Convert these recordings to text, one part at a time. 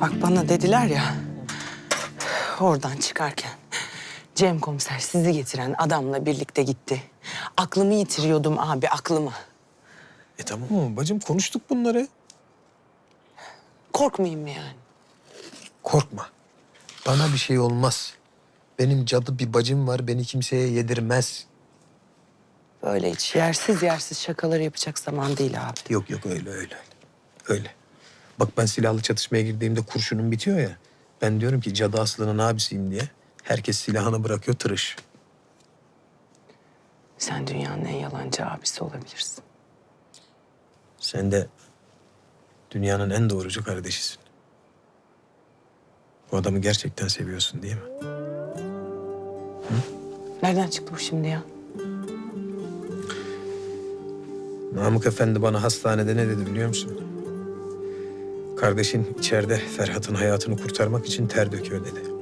Bak bana dediler ya, oradan çıkarken Cem komiser sizi getiren adamla birlikte gitti. Aklımı yitiriyordum abi, aklımı. E tamam ama bacım konuştuk bunları. Korkmayayım mı yani? Korkma. Bana bir şey olmaz. Benim cadı bir bacım var beni kimseye yedirmez. Böyle hiç yersiz yersiz şakalar yapacak zaman değil abi. Yok yok öyle öyle. Öyle. Bak ben silahlı çatışmaya girdiğimde kurşunum bitiyor ya. Ben diyorum ki cadı Aslı'nın abisiyim diye. Herkes silahını bırakıyor tırış. Sen dünyanın en yalancı abisi olabilirsin. Sen de dünyanın en doğrucu kardeşisin. Bu adamı gerçekten seviyorsun değil mi? Nereden çıktı bu şimdi ya? Namık Efendi bana hastanede ne dedi biliyor musun? Kardeşin içeride Ferhat'ın hayatını kurtarmak için ter döküyor dedi.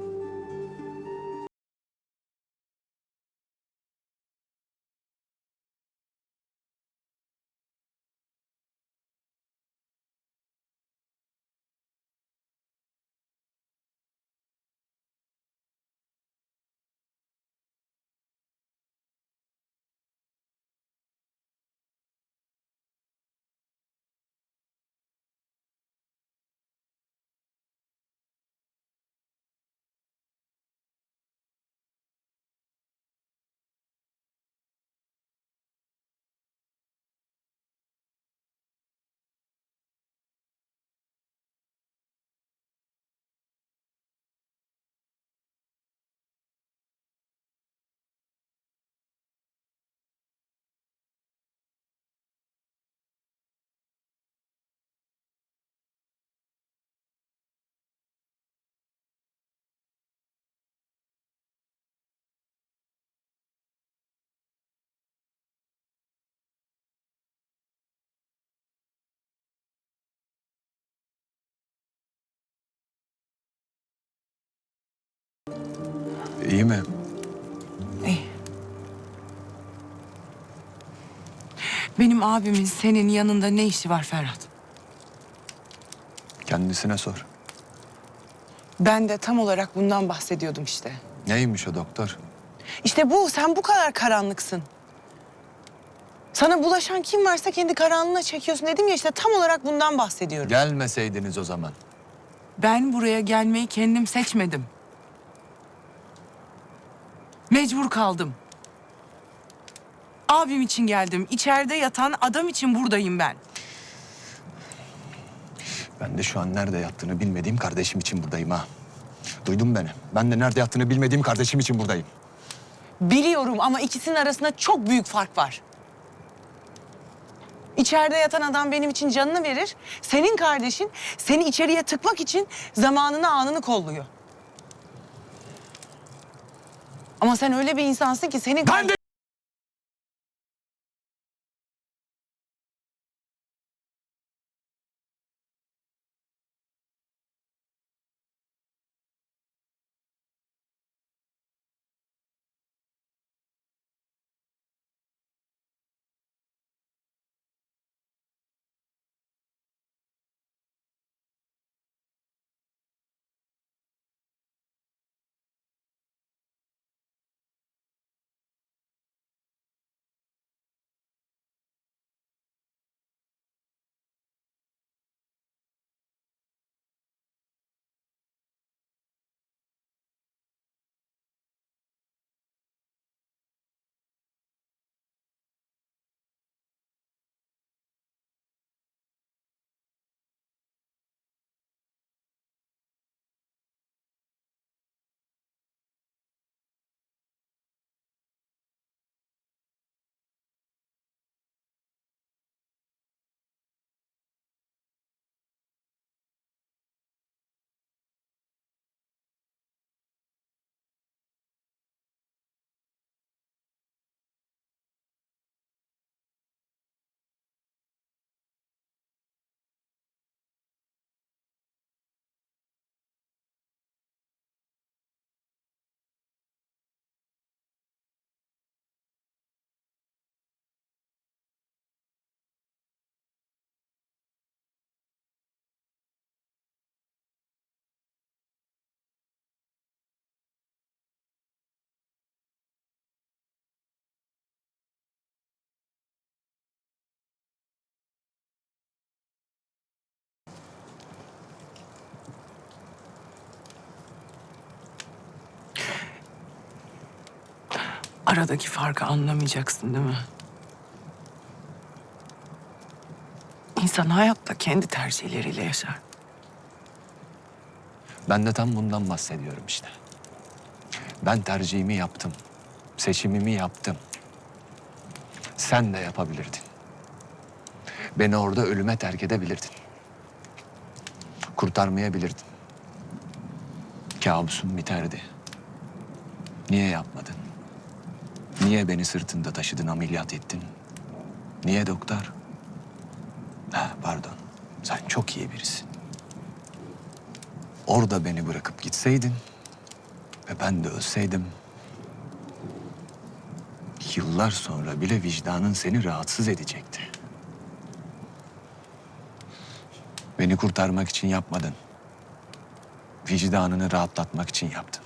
İyi mi? İyi. Benim abimin senin yanında ne işi var Ferhat? Kendisine sor. Ben de tam olarak bundan bahsediyordum işte. Neymiş o doktor? İşte bu, sen bu kadar karanlıksın. Sana bulaşan kim varsa kendi karanlığına çekiyorsun dedim ya işte tam olarak bundan bahsediyorum. Gelmeseydiniz o zaman. Ben buraya gelmeyi kendim seçmedim. Mecbur kaldım. Abim için geldim. İçeride yatan adam için buradayım ben. Ben de şu an nerede yattığını bilmediğim kardeşim için buradayım ha. Duydun beni. Ben de nerede yattığını bilmediğim kardeşim için buradayım. Biliyorum ama ikisinin arasında çok büyük fark var. İçeride yatan adam benim için canını verir. Senin kardeşin seni içeriye tıkmak için zamanını anını kolluyor. Ama sen öyle bir insansın ki senin... Ben de Aradaki farkı anlamayacaksın değil mi? İnsan hayatta kendi tercihleriyle yaşar. Ben de tam bundan bahsediyorum işte. Ben tercihimi yaptım. Seçimimi yaptım. Sen de yapabilirdin. Beni orada ölüme terk edebilirdin. Kurtarmayabilirdin. Kabusun biterdi. Niye yapmadın? Niye beni sırtında taşıdın, ameliyat ettin? Niye doktor? Ha, pardon. Sen çok iyi birisin. Orada beni bırakıp gitseydin ve ben de ölseydim yıllar sonra bile vicdanın seni rahatsız edecekti. Beni kurtarmak için yapmadın. Vicdanını rahatlatmak için yaptın.